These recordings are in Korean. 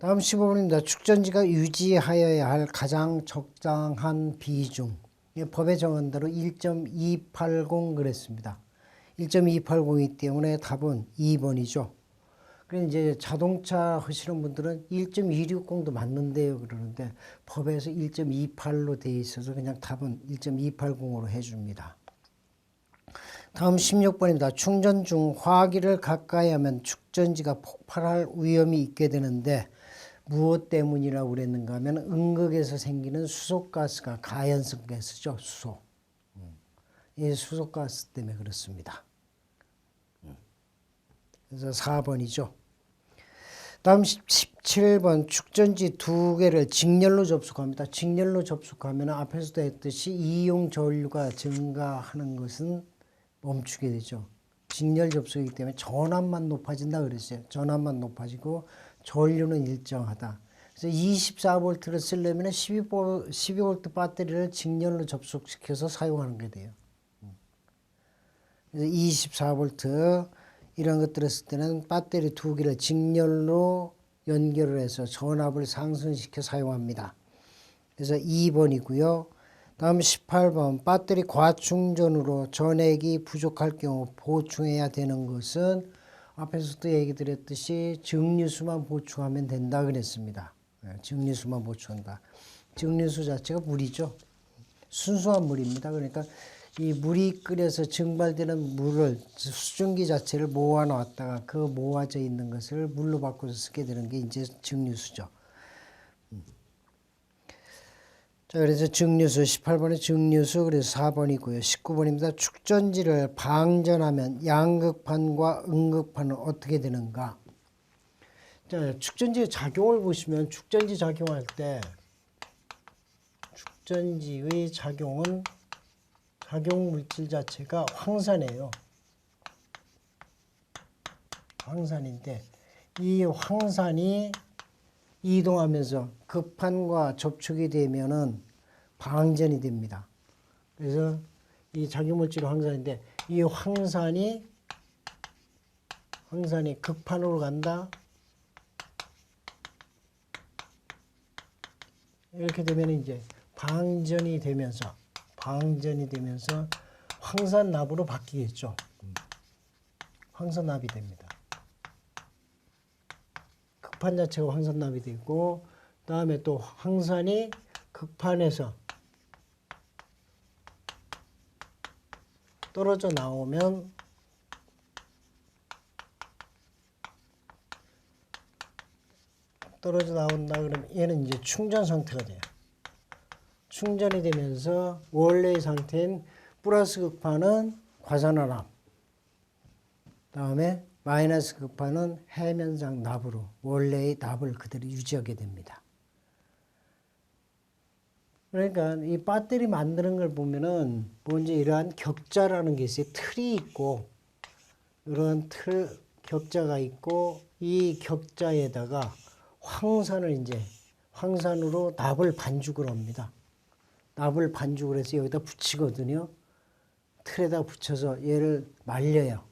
다음 15번입니다. 축전지가 유지하여야 할 가장 적당한 비중. 이 법에 정한 대로 1.280 그랬습니다. 1.280이기 때문에 답은 2번이죠. 그래 이제 자동차 하시는 분들은 1.260도 맞는데요 그러는데 법에서 1.28로 돼 있어서 그냥 답은 1.280으로 해줍니다. 다음 16번입니다. 충전 중 화기를 가까이 하면 축전지가 폭발할 위험이 있게 되는데 무엇 때문이라고 그랬는가 하면 응극에서 생기는 수소가스가 가연성 가스죠. 수소. 음. 이 수소가스 때문에 그렇습니다. 음. 그래서 4번이죠. 다음 17번 축전지 두 개를 직렬로 접속합니다. 직렬로 접속하면 앞에서도 했듯이 이용 전류가 증가하는 것은 멈추게 되죠. 직렬 접속이기 때문에 전압만 높아진다 그랬어요. 전압만 높아지고 전류는 일정하다. 그래서 24V를 쓰려면 12V, 12V 배터리를 직렬로 접속시켜서 사용하는 게 돼요. 그래서 24V 이런 것들을 쓸 때는 배터리 두 개를 직렬로 연결을 해서 전압을 상승시켜 사용합니다. 그래서 2번이고요. 다음 18번 배터리 과충전으로 전액이 부족할 경우 보충해야 되는 것은 앞에서도 얘기 드렸듯이 증류수만 보충하면 된다 그랬습니다. 네, 증류수만 보충한다. 증류수 자체가 물이죠. 순수한 물입니다. 그러니까 이 물이 끓여서 증발되는 물을 수증기 자체를 모아 놨다가 그 모아져 있는 것을 물로 바꿔서 쓰게 되는 게 이제 증류수죠. 자, 그래서 증류수 18번에 증류수 그래서 4번이고요. 19번입니다. 축전지를 방전하면 양극판과 음극판은 어떻게 되는가? 자, 축전지의 작용을 보시면 축전지 작용할 때 축전지의 작용은 작용 물질 자체가 황산이에요. 황산인데 이 황산이 이동하면서 급판과 접촉이 되면은 방전이 됩니다. 그래서 이 작용물질 황산인데 이 황산이 황산이 극판으로 간다. 이렇게 되면 이제 방전이 되면서 방전이 되면서 황산납으로 바뀌겠죠. 황산납이 됩니다. 극판 자체가 황산납이 되고 다음에 또 황산이 극판에서 떨어져 나오면 떨어져 나온다 그러면 얘는 이제 충전 상태가 돼요. 충전이 되면서 원래의 상태인 플러스 극판은 과산화납 다음에 마이너스 극판은 해면상 납으로 원래의 납을 그대로 유지하게 됩니다. 그러니까 이 배터리 만드는 걸 보면은 먼저 이러한 격자라는 게 있어요. 틀이 있고 이런 틀 격자가 있고 이 격자에다가 황산을 이제 황산으로 납을 반죽을 합니다. 납을 반죽을 해서 여기다 붙이거든요. 틀에다 붙여서 얘를 말려요.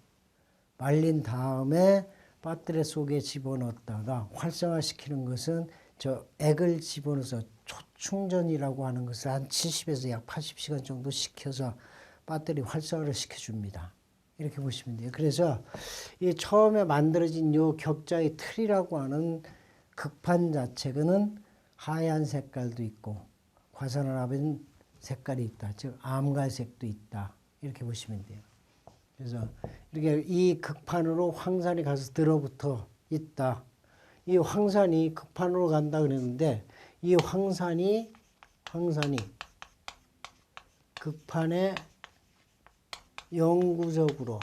말린 다음에 배터리 속에 집어넣었다가 활성화시키는 것은 저 액을 집어넣어서 초충전이라고 하는 것을 한 70에서 약 80시간 정도 시켜서 배터리 활성화를 시켜줍니다. 이렇게 보시면 돼요. 그래서 이 처음에 만들어진 요 격자의 틀이라고 하는 극판 자체는 하얀 색깔도 있고 과산화합은 색깔이 있다. 즉 암갈색도 있다. 이렇게 보시면 돼요. 그래서 이렇게 이 극판으로 황산이 가서 들어붙어 있다. 이 황산이 극판으로 간다 그랬는데 이 황산이 황산이 극판에 영구적으로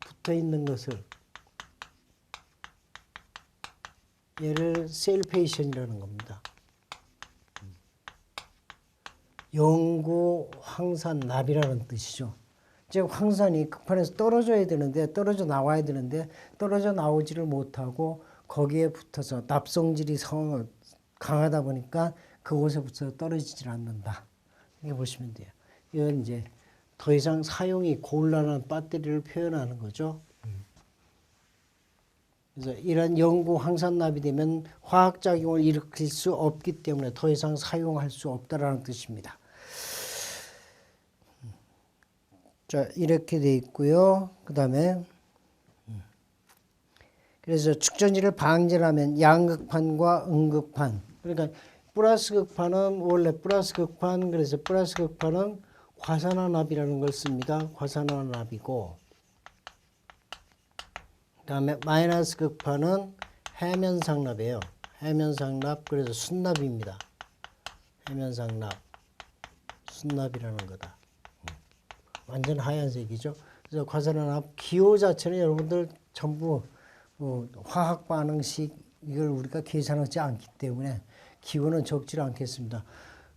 붙어 있는 것을 얘를 셀페이션이라는 겁니다. 영구 황산 납이라는 뜻이죠. 즉 황산이 극판에서 떨어져야 되는데 떨어져 나와야 되는데 떨어져 나오지를 못하고 거기에 붙어서 납성질이 성 강하다 보니까 그곳에 붙어서 떨어지질 않는다. 이렇게 보시면 돼요. 이건 이제 더 이상 사용이 곤란한 배터리를 표현하는 거죠. 그래서 이런 영구 황산납이 되면 화학작용을 일으킬 수 없기 때문에 더 이상 사용할 수 없다라는 뜻입니다. 자 이렇게 돼 있고요. 그 다음에 그래서 축전지를 방지하면 양극판과 음극판 그러니까 플러스 극판은 원래 플러스 극판 그래서 플러스 극판은 과산화납이라는 걸 씁니다. 과산화납이고 그 다음에 마이너스 극판은 해면상납이에요. 해면상납 그래서 순납입니다. 해면상납 순납이라는 거다. 음. 완전 하얀색이죠. 그래서 과산화납 기호 자체는 여러분들 전부 어, 화학 반응식 이걸 우리가 계산하지 않기 때문에 기호는 적지 않겠습니다.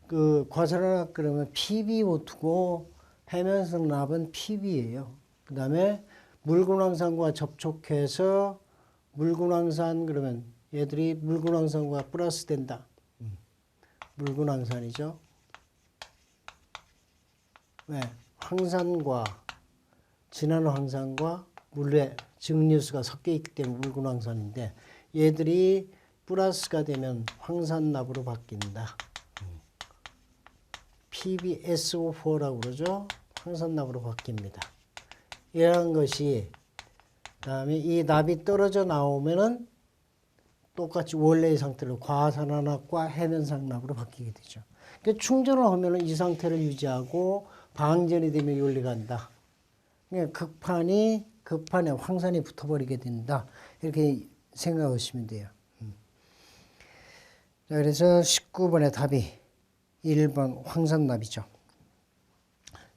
그 과산화납 그러면 PbO2고 해면성 납은 Pb예요. 그다음에 물근황산과 접촉해서 물근황산 그러면 얘들이 물근황산과 플러스 된다. 음. 물근황산이죠. 왜? 황산과 진한 황산과 물의 증류수가 섞여 있기 때문에 물근황산인데 얘들이 플러스가 되면 황산납으로 바뀐다. PbSO4라고 그러죠. 황산납으로 바뀝니다. 이러한 것이 그다음에 이 납이 떨어져 나오면은 똑같이 원래의 상태로 과산화납과 해면상납으로 바뀌게 되죠. 그러니까 충전을 하면은 이 상태를 유지하고 방전이 되면 열리 간다. 그러니까 극판이 극판에 황산이 붙어버리게 된다. 이렇게 생각하시면 돼요. 음. 자, 그래서 19번의 답이 1번 황산납이죠.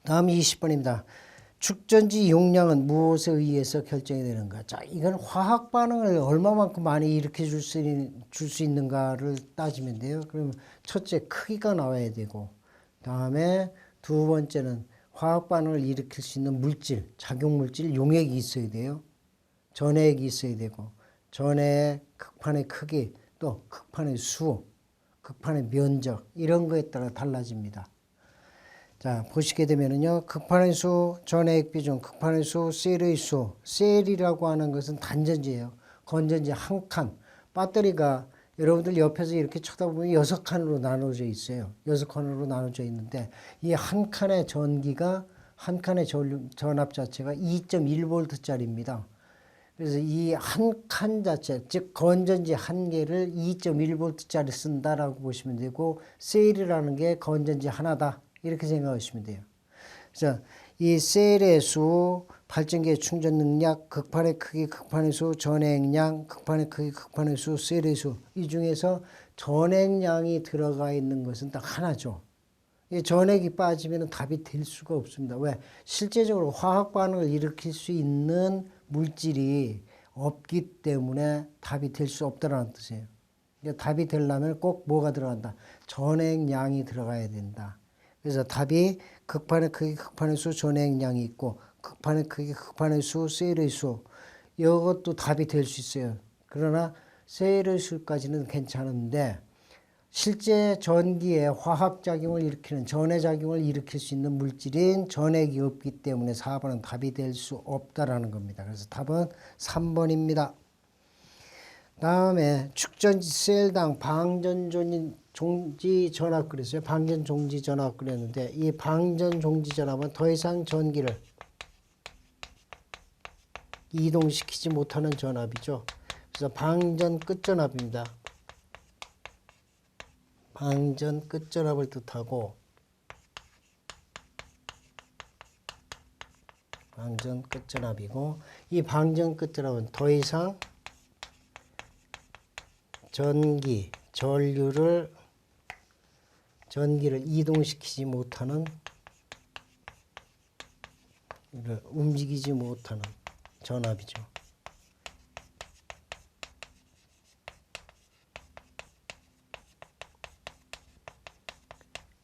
다음 20번입니다. 축전지 용량은 무엇에 의해서 결정이 되는가? 자, 이건 화학 반응을 얼마만큼 많이 일으켜 줄수 줄수 있는가를 따지면 돼요. 그럼 첫째 크기가 나와야 되고, 다음에 두 번째는 화학 반응을 일으킬 수 있는 물질, 작용 물질 용액이 있어야 돼요. 전해액이 있어야 되고, 전해 극판의 크기, 또 극판의 수, 극판의 면적 이런 거에 따라 달라집니다. 자 보시게 되면은요 극판의 수, 전해액 비중, 극판의 수, 셀의 수, 셀이라고 하는 것은 단전지예요. 건전지 한 칸, 배터리가 여러분들 옆에서 이렇게 쳐다보면 여섯 칸으로 나눠져 있어요. 여섯 칸으로 나눠져 있는데 이 한 칸의 전기가 한 칸의 전압 자체가 2.1V짜리입니다. 그래서 이 한 칸 자체, 즉 건전지 한 개를 2.1V짜리 쓴다라고 보시면 되고 셀이라는 게 건전지 하나다. 이렇게 생각하시면 돼요. 그래서 이 셀의 수, 발전기의 충전 능력, 극판의 크기, 극판의 수, 전행량, 극판의 크기, 극판의 수, 셀의 수. 이 중에서 전행량이 들어가 있는 것은 딱 하나죠. 이 전액이 빠지면 답이 될 수가 없습니다. 왜? 실제적으로 화학 반응을 일으킬 수 있는 물질이 없기 때문에 답이 될 수 없다는 뜻이에요. 그러니까 답이 되려면 꼭 뭐가 들어간다? 전액량이 들어가야 된다. 그래서 답이 극판의 크기, 극판의 수, 전액량이 있고 극판의 크기, 극판의 수, 셀의 수 이것도 답이 될 수 있어요. 그러나 셀의 수까지는 괜찮은데 실제 전기에 화학작용을 일으키는 전해작용을 일으킬 수 있는 물질인 전액이 없기 때문에 4번은 답이 될 수 없다라는 겁니다. 그래서 답은 3번입니다. 다음에 축전지 셀당 방전 종지 전압 그랬어요. 방전 종지 전압 그랬는데 이 방전 종지 전압은 더 이상 전기를 이동시키지 못하는 전압이죠. 그래서 방전 끝 전압입니다. 방전 끝전압을 뜻하고 방전 끝전압이고 이 방전 끝전압은 더 이상 전기, 전류를 전기를 이동시키지 못하는 움직이지 못하는 전압이죠.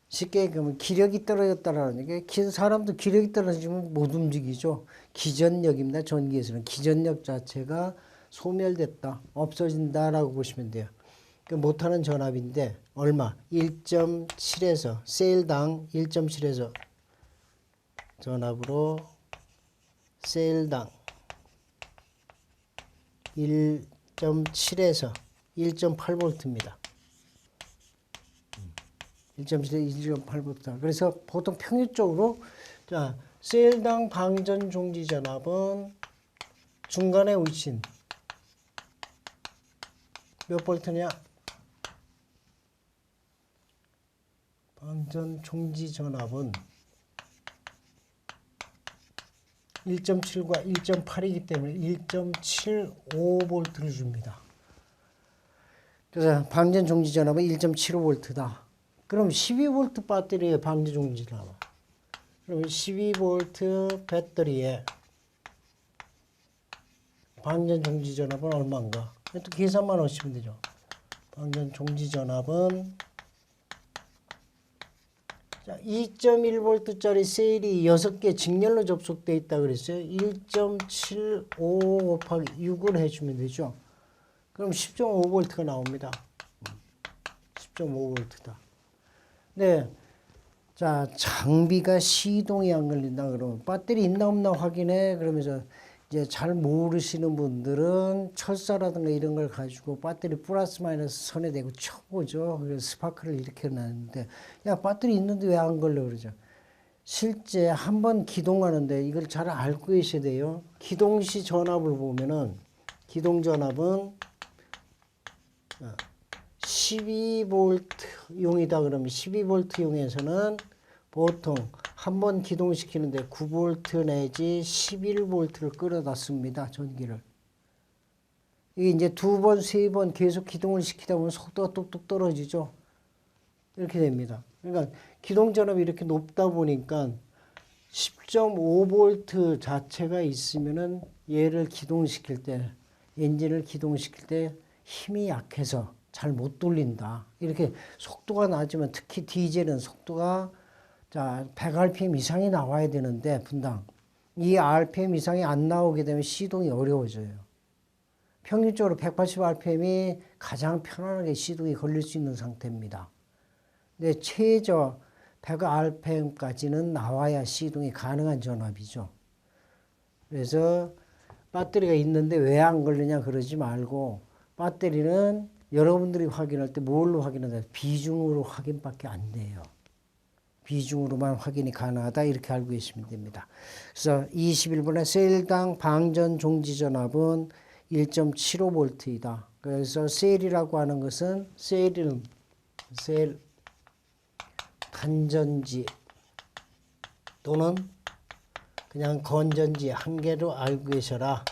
쉽게 그러면 기력이 떨어졌다라는 게 사람도 기력이 떨어지면 못 움직이죠. 기전력입니다. 전기에서는 기전력 자체가 소멸됐다, 없어진다라고 보시면 돼요. 그 못하는 전압인데 얼마? 1.7에서 셀당 1.7에서 전압으로 셀당 1 0.7에서 1.8V입니다. 1.7에서 1.8V. 그래서 보통 평균적으로 자 셀당 방전 종지 전압은 중간에 위치인 몇 볼트냐? 방전 종지 전압은 1.7과 1.8이기 때문에 1.75V를 줍니다. 그래서 방전 종지 전압은 1.75V다. 그럼 12V 배터리의 방전 종지 전압. 그럼 12V 배터리의 방전 종지 전압은 얼마인가? 또 계산만 하시면 되죠. 방전 종지 전압은 자, 2.1V짜리 셀이 6개 직렬로 접속되어 있다 그랬어요. 1.75 곱하기 6을 해주면 되죠. 그럼 10.5V가 나옵니다. 10.5V다. 네. 자, 장비가 시동이 안 걸린다 그러면 배터리 있나 없나 확인해. 그러면서 이제 잘 모르시는 분들은 철사라든가 이런 걸 가지고 배터리 플러스 마이너스 선에 대고 쳐보죠. 그래서 스파크를 이렇게 놨는데 야 배터리 있는데 왜 안 걸려 그러죠. 실제 한 번 기동하는데 이걸 잘 알고 계셔야 돼요. 기동 시 전압을 보면은 기동 전압은 12V 용이다 그러면 12V 용에서는 보통 한 번 기동시키는데 9V 내지 11V를 끌어다 씁니다. 전기를. 이게 이제 두 번, 세 번 계속 기동을 시키다 보면 속도가 뚝뚝 떨어지죠. 이렇게 됩니다. 그러니까 기동 전압이 이렇게 높다 보니까 10.5V 자체가 있으면은 얘를 기동시킬 때 엔진을 기동시킬 때 힘이 약해서 잘 못 돌린다. 이렇게 속도가 낮으면 특히 디젤은 속도가 자 100rpm 이상이 나와야 되는데 분당 이 rpm 이상이 안 나오게 되면 시동이 어려워져요. 평균적으로 180rpm이 가장 편안하게 시동이 걸릴 수 있는 상태입니다. 근데 최저 100rpm까지는 나와야 시동이 가능한 전압이죠. 그래서 배터리가 있는데 왜 안 걸리냐 그러지 말고 배터리는 여러분들이 확인할 때 뭘로 확인하냐 비중으로 확인밖에 안 돼요. 비중으로만 확인이 가능하다 이렇게 알고 계시면 됩니다. 그래서 21번에 셀당 방전 종지 전압은 1.75V이다. 그래서 셀이라고 하는 것은 셀은 셀 단전지 또는 그냥 건전지 한 개로 알고 계셔라.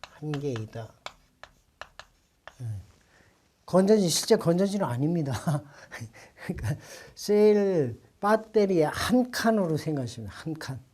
한 개이다. 건전지 실제 건전지는 아닙니다. 그러니까 셀 배터리의 한 칸으로 생각하시면 한 칸.